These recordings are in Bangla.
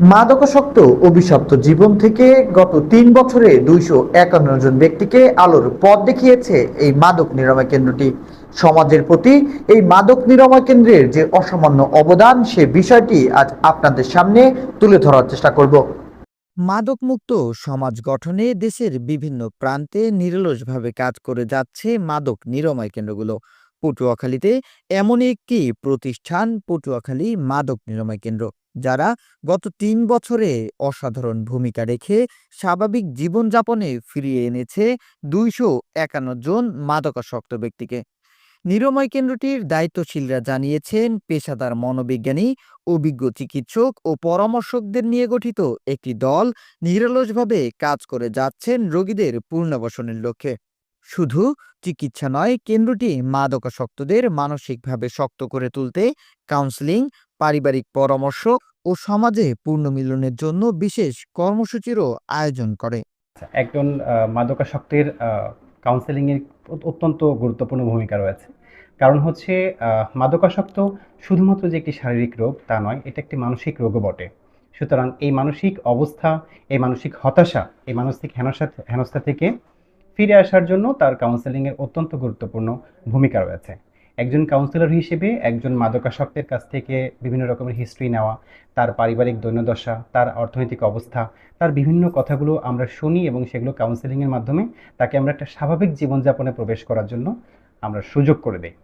মাদকাসক্ত অভিশপ্ত জীবন থেকে গত তিন বছরে দুইশো একান্ন জন ব্যক্তিকে আলোর পথ দেখিয়েছে এই মাদক নিরাময় কেন্দ্রটি। সমাজের প্রতি এই মাদক নিরাময় কেন্দ্রের যে অসামান্য অবদান, সে বিষয়টি আজ আপনাদের সামনে তুলে ধরার চেষ্টা করব। মাদকমুক্ত সমাজ গঠনে দেশের বিভিন্ন প্রান্তে নিরলসভাবে কাজ করে যাচ্ছে মাদক নিরাময় কেন্দ্রগুলো। পটুয়াখালীতে এমন একটি প্রতিষ্ঠান, পটুয়াখালী মাদক নিরাময় কেন্দ্র। যারা গত তিন বছরে অসাধারণ ভূমিকা রেখে স্বাভাবিক জীবনযাপনে ফিরিয়ে এনেছে দুইশো একান্ন জন মাদকাসক্ত ব্যক্তিকে। নিরময় কেন্দ্রটির দায়িত্বশীলরা জানিয়েছেন, পেশাদার মনোবিজ্ঞানী, অভিজ্ঞ চিকিৎসক ও পরামর্শকদের নিয়ে গঠিত একটি দল নিরলসভাবে কাজ করে যাচ্ছেন রোগীদের পুনর্বাসনের লক্ষ্যে। শুধু চিকিৎসা নয়, কেন্দ্রটি মাদকাসক্তদের মানসিকভাবে শক্ত করে তুলতে কাউন্সেলিং পারিবারিক পরামর্শ ও সমাজে পুনর্মিলনের জন্য বিশেষ কর্মসূচিরও আয়োজন করে। আচ্ছা, একজন মাদকাসক্তের কাউন্সেলিংয়ের অত্যন্ত গুরুত্বপূর্ণ ভূমিকা রয়েছে। কারণ হচ্ছে মাদকাসক্ত শুধুমাত্র যে একটি শারীরিক রোগ তা নয় এটা একটি মানসিক রোগও বটে। সুতরাং এই মানসিক অবস্থা এই মানসিক হতাশা এই মানসিক হেনস্থা হেনস্থা থেকে ফিরে আসার জন্য তার কাউন্সেলিংয়ের অত্যন্ত গুরুত্বপূর্ণ ভূমিকা রয়েছে। একজন কাউন্সিলর হিসেবে একজন মাদকাসক্তের কাছ থেকে বিভিন্ন রকমের হিস্ট্রি নেওয়া, তার পারিবারিক দৈন্যদশা, তার অর্থনৈতিক অবস্থা, তার বিভিন্ন কথাগুলো আমরা শুনি এবং সেগুলো কাউন্সেলিংয়ের মাধ্যমে তাকে আমরা একটা স্বাভাবিক জীবনযাপনে প্রবেশ করার জন্য আমরা সুযোগ করে দিই।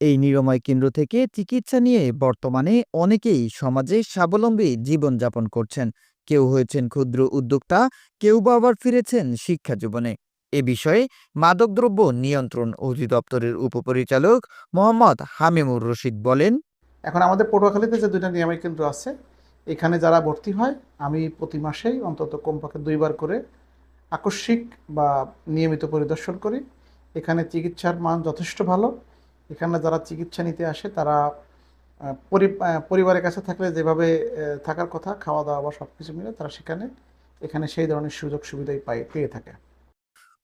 এই নিরাময় কেন্দ্র থেকে চিকিৎসা নিয়ে বর্তমানে অনেকেই সমাজে স্বাবলম্বী জীবনযাপন করছেন। কেউ হয়েছেন ক্ষুদ্র উদ্যোক্তা, কেউ বা আবার ফিরেছেন শিক্ষা জীবনে। এ বিষয়ে মাদকদ্রব্য নিয়ন্ত্রণ অধিদপ্তরের উপপরিচালক মোহাম্মদ হামিমুর রশিদ বলেন, এখন আমাদের পটুয়াখালীতে যে দুইটা নিরাময় কেন্দ্র আছে, এখানে যারা ভর্তি হয়, আমি প্রতি মাসেই অন্তত কমপক্ষে দুইবার করে আকস্মিক বা নিয়মিত পরিদর্শন করি। এখানে চিকিৎসার মান যথেষ্ট ভালো। এখানে যারা চিকিৎসা নিতে আসে, তারা পরি- পরিবারের কাছে থাকলে যেভাবে থাকার কথা খাওয়া দাওয়া বা সব কিছু মিলে তারা সেখানে, এখানে সেই ধরনের সুযোগ সুবিধাই পাই পেয়ে থাকে।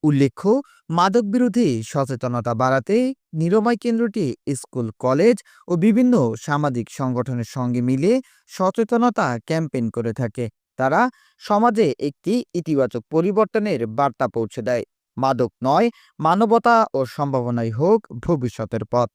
উল্লেখ্য মাদক বিরোধী সচেতনতা বাড়াতে নিরময় কেন্দ্রটি স্কুল, কলেজ ও বিভিন্ন সামাজিক সংগঠনের সঙ্গে মিলে সচেতনতা ক্যাম্পেইন করে থাকে। তারা সমাজে একটি ইতিবাচক পরিবর্তনের বার্তা পৌঁছে দেয়। মাদক নয়, মানবতা ও সম্ভাবনাই হোক ভবিষ্যতের পথ।